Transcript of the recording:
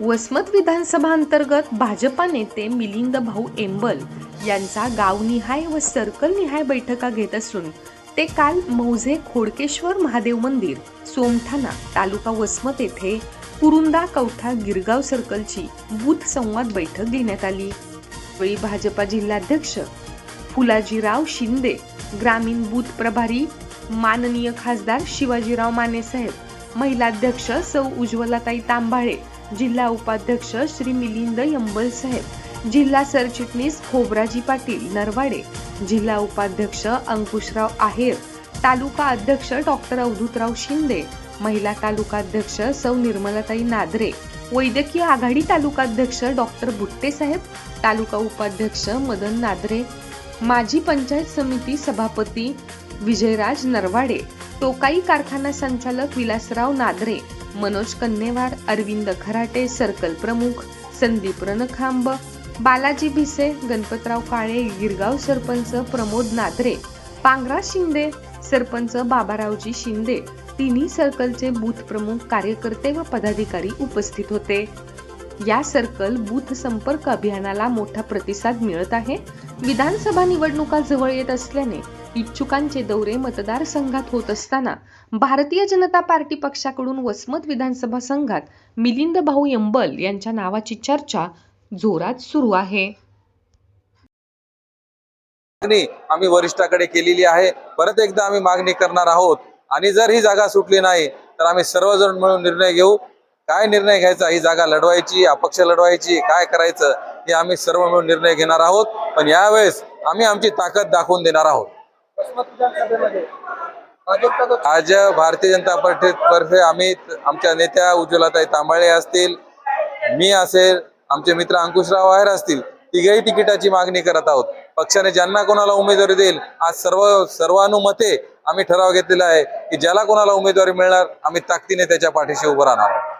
वसमत विधानसभा अंतर्गत भाजपा नेते मिलिंद भाऊ एंबल यांचा गावनिहाय व सर्कलनिहाय बैठका घेत असून ते काल मौझे खोडकेश्वर महादेव मंदिर सोमठाणा तालुका वसमत येथे कुरुंदा कवठा गिरगाव सर्कलची बूथ संवाद बैठक घेण्यात आली. वेळी भाजपा जिल्हाध्यक्ष फुलाजीराव शिंदे ग्रामीण बूथ प्रभारी माननीय खासदार शिवाजीराव माने साहेब महिलाध्यक्ष सौ उज्ज्वलाताई तांबाळे जिल्हा उपाध्यक्ष श्री मिलिंद यंबल साहेब जिल्हा सरचिटणीस खोबराजी पाटील नरवाडे जिल्हा उपाध्यक्ष अंकुशराव आहेर तालुका अध्यक्ष डॉक्टर अवधूतराव शिंदे महिला तालुका अध्यक्ष सौ निर्मलाताई नादरे वैद्यकीय आघाडी तालुका अध्यक्ष डॉक्टर बुट्टे साहेब तालुका उपाध्यक्ष मदन नादरे माजी पंचायत समिती सभापती विजयराज नरवाडे टोकाई कारखाना संचालक विलासराव नादरे मनोज कन्नेवार अरविंद खराटे सर्कल प्रमुख संदीप रणखांब बालाजी भिसे गणपतराव काळे गिरगाव सरपंच प्रमोद नादरे पांगरा शिंदे सरपंच बाबारावजी शिंदे. तिन्ही सर्कलचे बूथ प्रमुख कार्यकर्ते व पदाधिकारी उपस्थित होते. या सर्कल बूथ संपर्क अभियानाला मोठा प्रतिसाद मिळत आहे. विधानसभा निवडणुका जवळ येत असल्याने इच्छुकांचे दौरे मतदारसंघात होत असताना भारतीय जनता पार्टी पक्षाकडून वसमत विधानसभा संघात मिलिंद भाऊ यंबल यांच्या नावाची चर्चा जोरात सुरू आहे. आम्ही वरिष्ठाकडे केलेली आहे. परत एकदा आम्ही मागणी करणार आहोत. आणि जर ही जागा सुटली नाही तर आम्ही सर्वजण मिळून निर्णय घेऊ. काय निर्णय घ्यायचा? ही जागा लढवायची अपक्ष लढवायची काय करायचं? हे आम्ही सर्व मिळून निर्णय घेणार आहोत. पण यावेळेस आम्ही आमची ताकद दाखवून देणार आहोत. आज भारतीय जनता पार्टी आम्ही आमच्या नेत्या उज्ज्वलाताई तांबाळे असतील मी असेल आमचे मित्र अंकुशराव आहेर असतील तिघही तिकिटाची मागणी करत आहोत. पक्षाने ज्यांना कोणाला उमेदवारी देईल आज सर्व सर्वानुमते आम्ही ठराव घेतलेला आहे की ज्याला कोणाला उमेदवारी मिळणार आम्ही ताकदीने त्याच्या पाठीशी उभं राहणार आहोत.